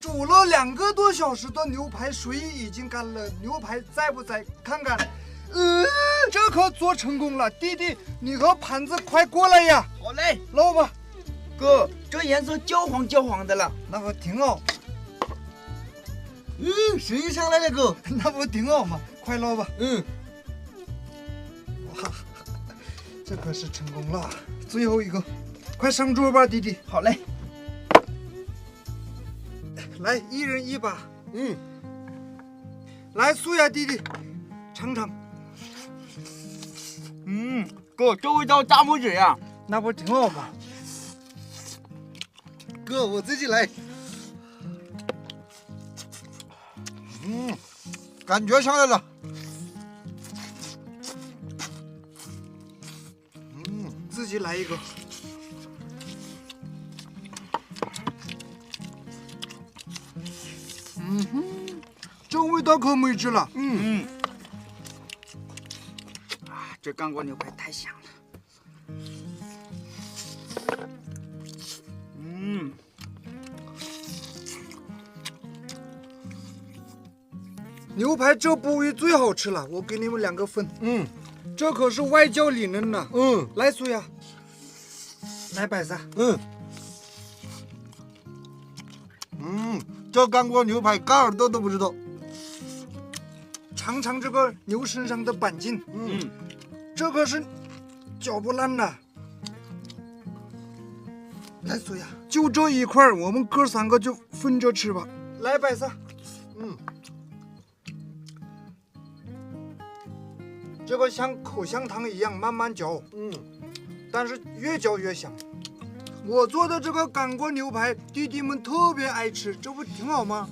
煮了两个多小时的牛排，水已经干了，牛排在不在？看看，嗯，这可做成功了。弟弟，你和盘子快过来呀！好嘞，捞吧。哥，这颜色焦黄焦黄的了，那不挺好？嗯，谁上来了，哥，那不挺好吗？快捞吧。嗯，哇，这可是成功了。最后一个，快上桌吧，弟弟。好嘞。来，一人一把。嗯，来，素雅弟弟，尝尝。嗯，哥，这味道大拇指呀，那不挺好吗？哥，我自己来。嗯，感觉上来了。嗯，自己来一个。嗯哼，这味道可没治了。嗯嗯，啊，这干锅牛排太香了。嗯，牛排这部位最好吃了，我给你们两个分。嗯这可是外焦里嫩呐。嗯来，苏雅，来摆撒。嗯嗯，这干锅牛排嘎耳朵都不知道。尝尝这个牛身上的板筋，嗯嗯，这个是嚼不烂的。来，苏雅，就这一块，我们哥三个就分着吃吧。来，百色。嗯，这个像口香糖一样慢慢嚼，嗯，但是越嚼越香。我做的这个干锅牛排，弟弟们特别爱吃，这不挺好吗？